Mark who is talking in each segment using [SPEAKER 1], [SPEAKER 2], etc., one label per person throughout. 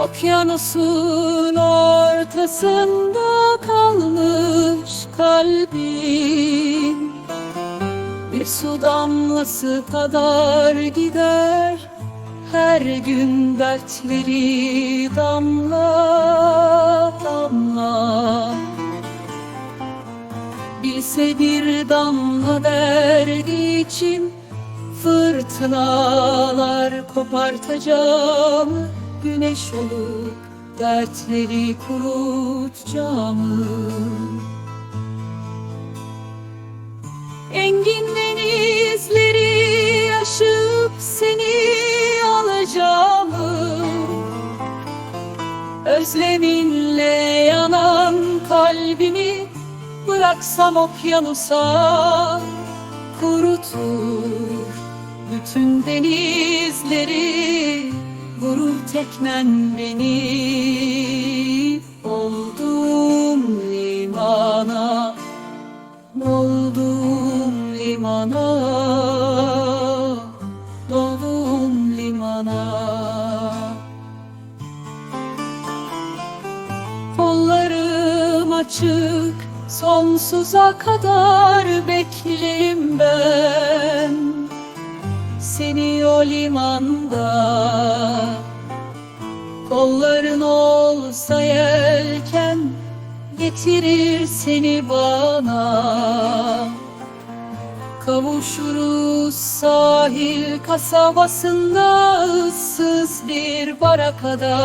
[SPEAKER 1] okyanusun ortasında kalmış kalbim Bir su damlası kadar gider her gün dertleri damla damla. Bilse bir damla derdi için Fırtınalar kopartacağım Güneş olup dertleri kurutacağım Engin denizleri aşıp seni alacağım Özleminle yanan kalbimi Bıraksam okyanusa kurutur Bütün denizleri vurur teknen beni Oldum limana Doldum limana Doldum limana. Kollarım açık sonsuza kadar beklerim ben. Seni o limanda Kolların olsa yelken getirir seni bana. Kavuşuruz sahil kasabasında ıssız bir barakada.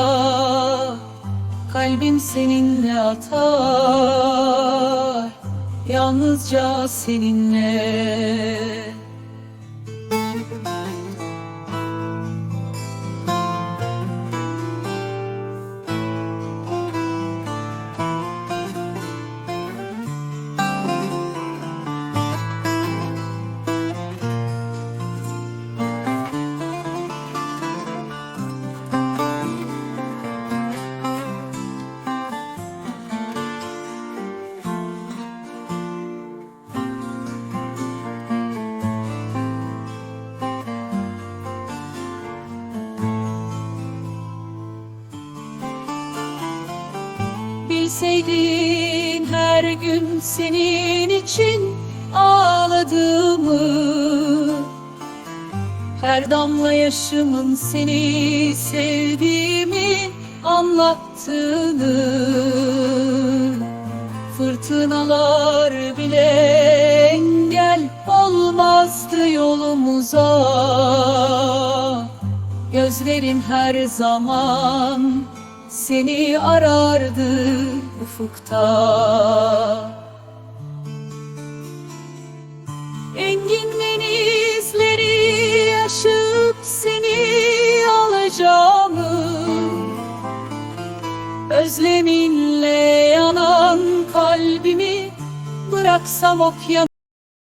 [SPEAKER 1] Kalbim seninle atar Yalnızca seninle Bilseydin her gün senin için ağladığımı Her damla yaşımın seni sevdiğimi anlattığını Fırtınalar bile engel olmazdı yolumuza. Gözlerim her zaman seni arardı ufukta. Engin denizleri aşıp seni alacağım Özleminle yanan kalbimi bıraksam okyanus